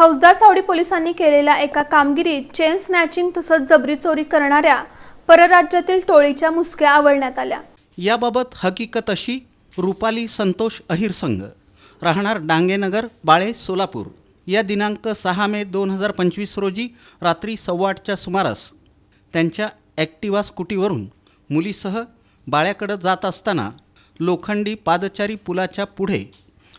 फौजदार चावडी पोलिसांनी केलेल्या एका कामगिरीत चेन स्नॅचिंग तसंच जबरी चोरी करणाऱ्या परराज्यातील टोळीच्या मुसक्या आवळण्यात आल्या. याबाबत हकीकत अशी रुपाली संतोष अहिर संघ. राहणार डांगेनगर बाळे सोलापूर. या दिनांक सहा मे दोन हजार पंचवीस रोजी रात्री सव्वाआठच्या सुमारास त्यांच्या ॲक्टिवा स्कूटीवरून मुलीसह बाळ्याकडं जात असताना लोखंडी पादचारी पुलाच्या पुढे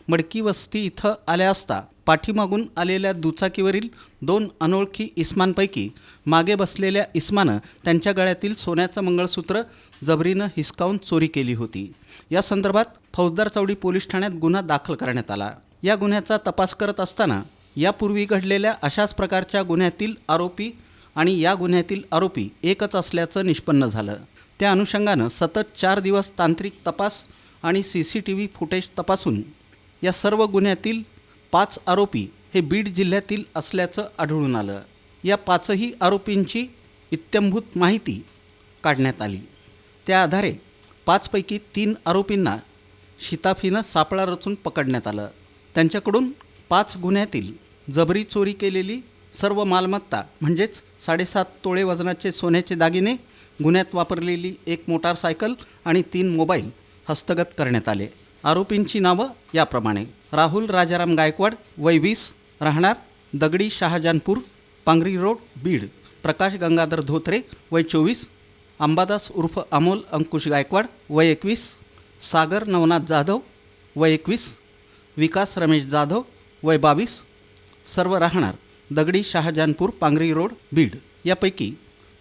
मडकी वस्ती इथं आल्या असता पाठीमागून आलेल्या दुचाकीवरील दोन अनोळखी इस्मांपैकी मागे बसलेल्या इस्मानं त्यांच्या गळ्यातील सोन्याचं मंगळसूत्र जबरीनं हिसकावून चोरी केली होती. या संदर्भात फौजदार चौडी पोलीस ठाण्यात गुन्हा दाखल करण्यात आला. या गुन्ह्याचा तपास करत असताना यापूर्वी घडलेल्या अशाच प्रकारच्या गुन्ह्यातील आरोपी आणि या गुन्ह्यातील आरोपी एकच असल्याचं निष्पन्न झालं. त्या अनुषंगानं सतत चार दिवस तांत्रिक तपास आणि C C T V footage तपासून या सर्व गुन्ह्यातील पाच आरोपी हे बीड जिल्ह्यातील असल्याचं आढळून आलं. या पाचही आरोपींची इत्यंभूत माहिती काढण्यात आली. त्या आधारे पाचपैकी तीन आरोपींना शिताफीनं सापळा रचून पकडण्यात आलं. त्यांच्याकडून पाच गुन्ह्यातील जबरी चोरी केलेली सर्व मालमत्ता म्हणजेच साडेसात तोळे वजनाचे सोन्याचे दागिने गुन्ह्यात वापरलेली एक मोटारसायकल आणि तीन मोबाईल हस्तगत करण्यात आले. आरोपींची नावं याप्रमाणे. राहुल राजाराम गायकवाड वय वीस राहणार दगडी शहाजानपूर पांगरी रोड बीड. प्रकाश गंगाधर धोत्रे वय चोवीस. अंबादास उर्फ अमोल अंकुश गायकवाड वय एकवीस. सागर नवनाथ जाधव वय एकवीस. विकास रमेश जाधव वय बावीस. सर्व राहणार दगडी शहाजानपूर पांगरी रोड बीड. यापैकी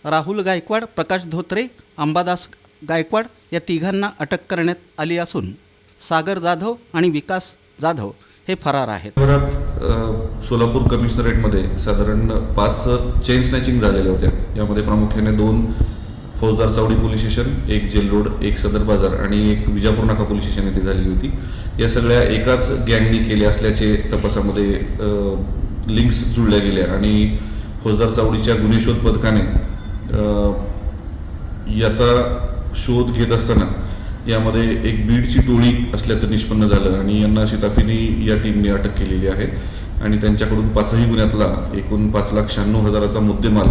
राहुल गायकवाड प्रकाश धोत्रे अंबादास गायकवाड या तिघांना अटक करण्यात आली असून सागर जाधव आणि विकास जाधव हे फरार आहेत. शहरात सोलापूर कमिशनरेटमध्ये साधारण पाच चेन स्नॅचिंग झालेल्या होत्या. यामध्ये प्रामुख्याने दोन फौजदार चावडी पोलीस स्टेशन एक जेल रोड एक सदर बाजार आणि एक विजापूर नाका पोलीस स्टेशन येथे झालेली होती. या सगळ्या एकाच गँगनी केल्या असल्याचे तपासामध्ये लिंक्स जुळल्या गेल्या आणि फौजदार चावडीच्या गुन्हे शोध पथकाने याचा शोध घेत असताना यामध्ये एक बीडची टोळी असल्याचं निष्पन्न झालं आणि यांना शिताफीनी या टीमने अटक केलेली आहे. आणि त्यांच्याकडून पाचही गुन्ह्यातला एकूण पाच लाख शहाण्णव हजाराचा मुद्देमाल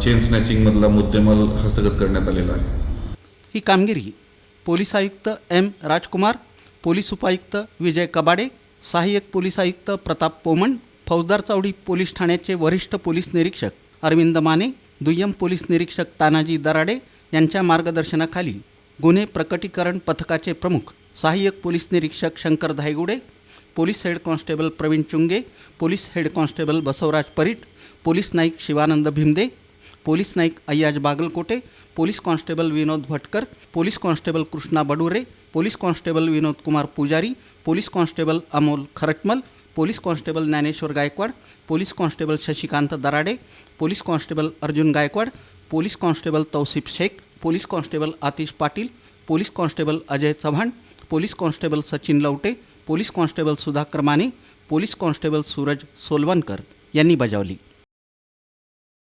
चेन स्नॅचिंगमधला मुद्देमाल हस्तगत करण्यात आलेला आहे. ही कामगिरी पोलीस आयुक्त एम राजकुमार पोलीस उपायुक्त विजय कबाडे सहाय्यक पोलीस आयुक्त प्रताप पोमण फौजदार चावडी पोलीस ठाण्याचे वरिष्ठ पोलीस निरीक्षक अरविंद माने दुय्यम पोलीस निरीक्षक तानाजी दराडे यांच्या मार्गदर्शनाखाली गुन्हे प्रकटीकरण पथकाचे प्रमुख सहाय्यक पोलीस निरीक्षक Shankar Dhaygude police head constable Pravin Chunge police head constable Basavraj Parit police Naik Shivanand Bhimde police Naik Ayyaz Bagalkote police constable Vinod Bhatkar police constable Krishna Badure police constable Vinod Kumar Pujari police constable Amol Kharatmal police constable Dnyaneshwar Gaikwad police constable Shashikant Darade police constable Arjun Gaikwad police constable Tausif Shaikh police constable Atish Patil police constable Ajay Chavan police constable Sachin Lavate police constable Sudhakar Mane police constable Suraj Solavankar यांनी बजावली.